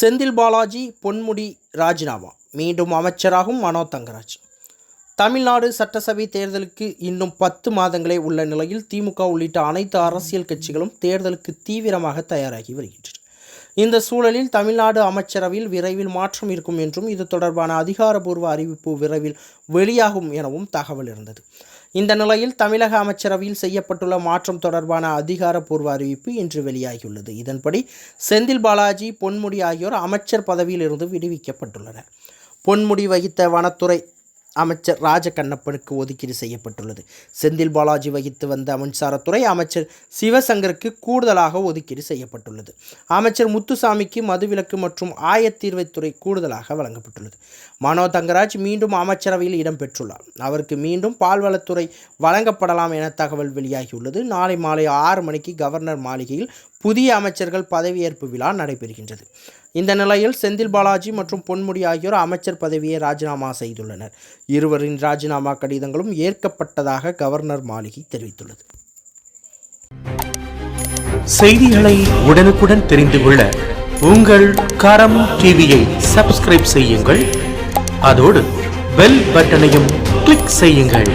செந்தில் பாலாஜி பொன்முடி ராஜினாமா. மீண்டும் அமைச்சராகும் மனோ தங்கராஜ். தமிழ்நாடு சட்டசபை தேர்தலுக்கு இன்னும் பத்து மாதங்களே உள்ள நிலையில் திமுக உள்ளிட்ட அனைத்து அரசியல் கட்சிகளும் தேர்தலுக்கு தீவிரமாக தயாராகி வருகின்றன. இந்த சூழலில் தமிழ்நாடு அமைச்சரவையில் விரைவில் மாற்றம் இருக்கும் என்றும் இது தொடர்பான அதிகாரபூர்வ அறிவிப்பு விரைவில் வெளியாகும் எனவும் தகவல் இருந்தது. இந்த நிலையில் தமிழக அமைச்சரவையில் செய்யப்பட்டுள்ள மாற்றம் தொடர்பான அதிகாரப்பூர்வ அறிவிப்பு இன்று வெளியாகியுள்ளது. இதன்படி செந்தில் பாலாஜி பொன்முடி ஆகியோர் அமைச்சர் பதவியில் இருந்து விடுவிக்கப்பட்டுள்ளனர். பொன்முடி வகித்த வனத்துறை அமைச்சர் ராஜகண்ணப்பனுக்கு ஒதுக்கீடு செய்யப்பட்டுள்ளது. செந்தில் பாலாஜி வகித்து வந்த மின்சாரத்துறை அமைச்சர் சிவசங்கருக்கு கூடுதலாக ஒதுக்கீடு செய்யப்பட்டுள்ளது. அமைச்சர் முத்துசாமிக்கு மதுவிலக்கு மற்றும் ஆயத்தீர்வைத்துறை கூடுதலாக வழங்கப்பட்டுள்ளது. மனோ தங்கராஜ் மீண்டும் அமைச்சரவையில் இடம்பெற்றுள்ளார். அவருக்கு மீண்டும் பால்வளத்துறை வழங்கப்படலாம் என தகவல் வெளியாகியுள்ளது. நாளை மாலை ஆறு மணிக்கு கவர்னர் மாளிகையில் புதிய அமைச்சர்கள் பதவியேற்பு விழா நடைபெறுகின்றது. இந்த நிலையில் செந்தில் பாலாஜி மற்றும் பொன்முடி ஆகியோர் அமைச்சர் பதவியை ராஜினாமா செய்துள்ளனர். இருவரின் ராஜினாமா கடிதங்களும் ஏற்கப்பட்டதாக கவர்னர் மாளிகை தெரிவித்துள்ளது. செய்திகளை உடனுக்குடன் தெரிந்து கொள்ள உங்கள் கரம் டிவியை சப்ஸ்கிரைப் செய்யுங்கள். அதோடு பெல் பட்டனையும் கிளிக் செய்யுங்கள்.